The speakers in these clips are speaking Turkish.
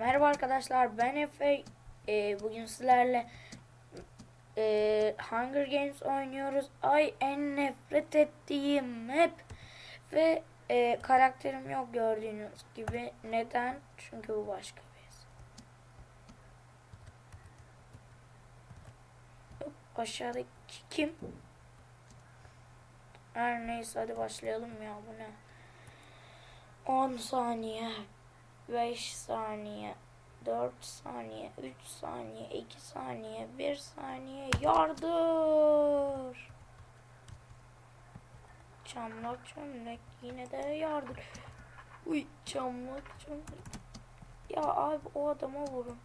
Merhaba arkadaşlar ben Efe. Ee, bugün sizlerle e, Hunger Games oynuyoruz. Ay en nefret ettiğim map. Ve e, karakterim yok gördüğünüz gibi. Neden? Çünkü bu başka bir. Hop, Aşağıdaki kim? Her neyse hadi başlayalım ya bu ne? 10 saniye 5 saniye 4 saniye 3 saniye 2 saniye 1 saniye. Yardır! Çamlak çömlek yine de yardır. Uy çamlak çömlek. Ya abi o adama vurun.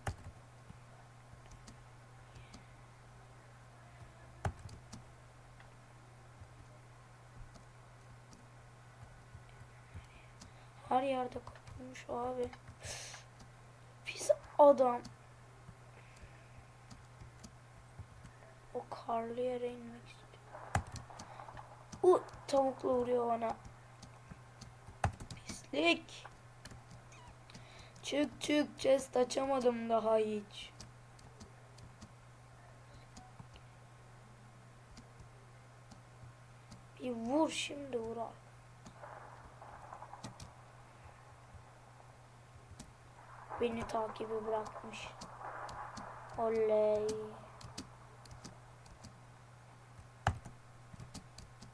Her yerde kapılmış abi Pis adam. O karlı yere inmek istiyor. U tavukla vuruyor bana. Pislik. Çık çık chest açamadım daha hiç. Bir vur şimdi vur abi. Beni takibi bırakmış. Oley.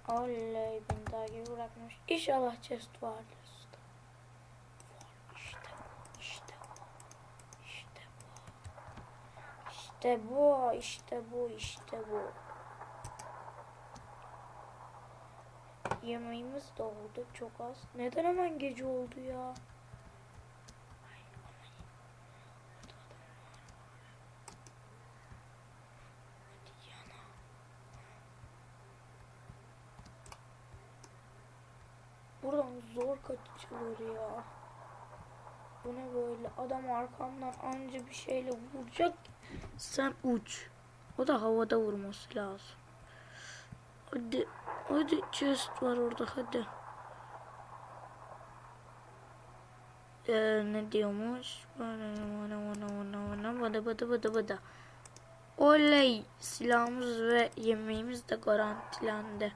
Oley beni takibi bırakmış. İnşallah chest vardır. Var işte bu, işte bu, işte bu. Bu. Yemeğimiz de oldu çok az. Neden hemen gece oldu ya? Zor kaçılır ya. Bu ne böyle? Adam arkamdan anca bir şeyle vuracak. Sen uç. O da havada vurması lazım. Hadi. Hadi chest var orada hadi. Ee, ne diyormuş? Bada bada bada bada. Oley! Silahımız ve yemeğimiz de garantilendi.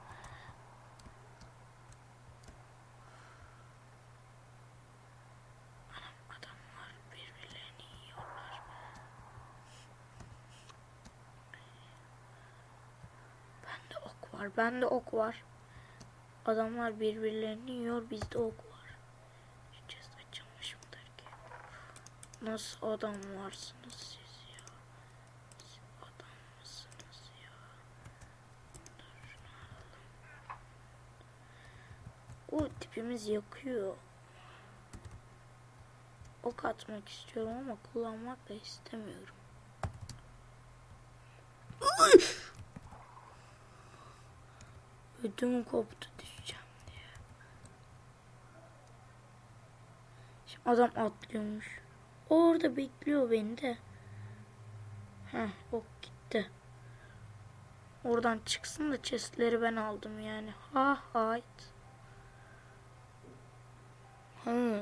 Adamlar birbirlerini yiyorlar. Bende ok var. Bende ok var. Adamlar birbirlerini yiyor. Bizde ok var. Chest açılmış mıdır ki? Nasıl adam varsınız siz ya? Siz adam mısınız ya? O tipimiz yakıyor ok atmak istiyorum ama kullanmak da istemiyorum. Ödüm koptu düşeceğim diye. Şimdi adam atlıyormuş. Orada bekliyor beni de. Heh ok gitti. Oradan çıksın da chestleri ben aldım yani. Ha hayt. Hmm.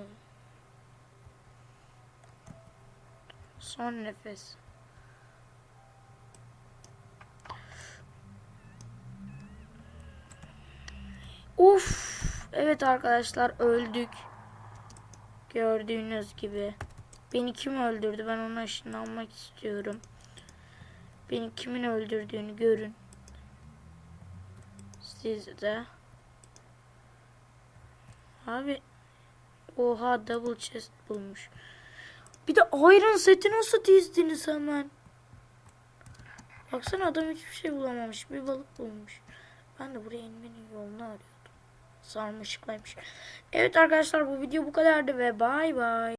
Son nefes. Uf. Evet arkadaşlar öldük. Gördüğünüz gibi. Beni kim öldürdü? Ben ona ışınlanmak istiyorum. Beni kimin öldürdüğünü görün. Siz de. Abi. Oha double chest bulmuş. Bir de Iron seti nasıl dizdiniz hemen? Baksana adam hiçbir şey bulamamış. Bir balık bulmuş. Ben de buraya inmenin yolunu arıyordum. Sarmışıklaymış. Evet arkadaşlar bu video bu kadardı ve bay bay.